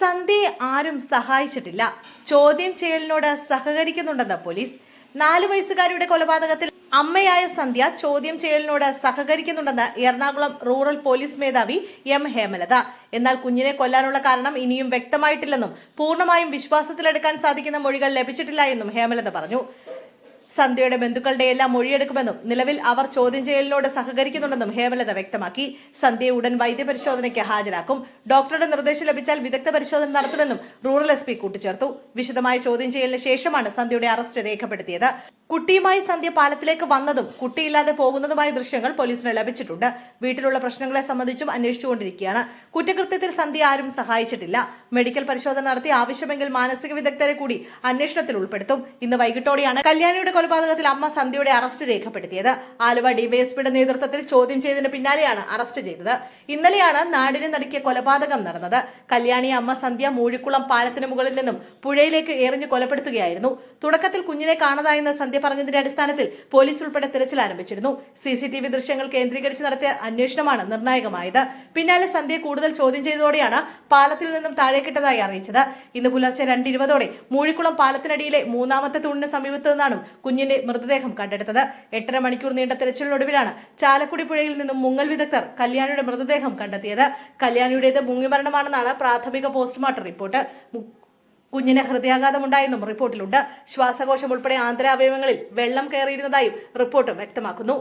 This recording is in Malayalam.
സന്ധ്യയെ ആരും സഹായിച്ചിട്ടില്ല. ചോദ്യം ചെയ്യലിനോട് സഹകരിക്കുന്നുണ്ടെന്ന് പോലീസ്. നാല് വയസ്സുകാരിയുടെ കൊലപാതകത്തിൽ അമ്മയായ സന്ധ്യ ചോദ്യം ചെയ്യലിനോട് സഹകരിക്കുന്നുണ്ടെന്ന് എറണാകുളം റൂറൽ പോലീസ് മേധാവി എം ഹേമലത. എന്നാൽ കുഞ്ഞിനെ കൊല്ലാനുള്ള കാരണം ഇനിയും വ്യക്തമായിട്ടില്ലെന്നും പൂർണമായും വിശ്വാസത്തിലെടുക്കാൻ സാധിക്കുന്ന മൊഴികൾ ലഭിച്ചിട്ടില്ല എന്നും ഹേമലത പറഞ്ഞു. സന്ധ്യയുടെ ബന്ധുക്കളുടെ എല്ലാം മൊഴിയെടുക്കുമെന്നും നിലവിൽ അവർ ചോദ്യം ചെയ്യലിനോട് സഹകരിക്കുന്നുണ്ടെന്നും ഹേമലത വ്യക്തമാക്കി. സന്ധ്യയെ ഉടൻ വൈദ്യപരിശോധനയ്ക്ക് ഹാജരാക്കും. ഡോക്ടറുടെ നിർദ്ദേശം ലഭിച്ചാൽ വിദഗ്ധ പരിശോധന നടത്തുമെന്നും റൂറൽ എസ് പി കൂട്ടിച്ചേർത്തു. വിശദമായ ചോദ്യം ചെയ്യലിന് ശേഷമാണ് സന്ധ്യയുടെ അറസ്റ്റ് രേഖപ്പെടുത്തിയത്. കുട്ടിയുമായി സന്ധ്യ പാലത്തിലേക്ക് വന്നതും കുട്ടിയില്ലാതെ പോകുന്നതുമായ ദൃശ്യങ്ങൾ പോലീസിന് ലഭിച്ചിട്ടുണ്ട്. വീട്ടിലുള്ള പ്രശ്നങ്ങളെ സംബന്ധിച്ചും അന്വേഷിച്ചുകൊണ്ടിരിക്കുകയാണ്. കുറ്റകൃത്യത്തിൽ സന്ധ്യ ആരും സഹായിച്ചിട്ടില്ല. മെഡിക്കൽ പരിശോധന നടത്തി ആവശ്യമെങ്കിൽ മാനസിക വിദഗ്ധരെ കൂടി അന്വേഷണത്തിൽ ഉൾപ്പെടുത്തും. ഇന്ന് വൈകിട്ടോടെയാണ് കല്യാണിയുടെ കൊലപാതകത്തിൽ അമ്മ സന്ധ്യയുടെ അറസ്റ്റ് രേഖപ്പെടുത്തിയത്. ആലുവ ഡിവൈഎസ്പിയുടെ നേതൃത്വത്തിൽ ചോദ്യം ചെയ്തതിന് പിന്നാലെയാണ് അറസ്റ്റ് ചെയ്തത്. ഇന്നലെയാണ് നാടിനെ നടുക്കിയ കൊലപാതകം നടന്നത്. കല്യാണി അമ്മ സന്ധ്യ മൂഴിക്കുളം പാലത്തിന് മുകളിൽ നിന്നും പുഴയിലേക്ക് എറിഞ്ഞു കൊലപ്പെടുത്തുകയായിരുന്നു. തുടക്കത്തിൽ കുഞ്ഞിനെ കാണാതായെന്ന് സന്ധ്യ പറഞ്ഞതിന്റെ അടിസ്ഥാനത്തിൽ പോലീസ് ഉൾപ്പെടെ തിരച്ചിൽ ആരംഭിച്ചിരുന്നു. സി സി ടി വി ദൃശ്യങ്ങൾ കേന്ദ്രീകരിച്ച് നടത്തിയ അന്വേഷണമാണ് നിർണായകമായത്. പിന്നാലെ സന്ധ്യയെ കൂടുതൽ ചോദ്യം ചെയ്തതോടെയാണ് പാലത്തിൽ നിന്നും താഴേക്കിട്ടതായി അറിയിച്ചത്. ഇന്ന് പുലർച്ചെ രണ്ടിരുപതോടെ മൂഴിക്കുളം പാലത്തിനടിയിലെ മൂന്നാമത്തെ തൂണിന് സമീപത്ത് നിന്നാണ് കുഞ്ഞിന്റെ മൃതദേഹം കണ്ടെടുത്തത്. എട്ടര മണിക്കൂർ നീണ്ട തിരച്ചിലിനൊടുവിലാണ് ചാലക്കുടി പുഴയിൽ നിന്നും മുങ്ങൽ വിദഗ്ധർ കല്യാണിയുടെ മൃതദേഹം കണ്ടെത്തിയത്. കല്യാണിയുടേത് മുങ്ങിമരണമാണെന്നാണ് പ്രാഥമിക പോസ്റ്റ്മോർട്ടം റിപ്പോർട്ട്. കുഞ്ഞിന് ഹൃദയാഘാതമുണ്ടായെന്നും റിപ്പോർട്ടിലുണ്ട്. ശ്വാസകോശം ഉൾപ്പെടെ ആന്തരാവയവങ്ങളിൽ വെള്ളം കയറിയിരുന്നതായും റിപ്പോർട്ട് വ്യക്തമാക്കുന്നു.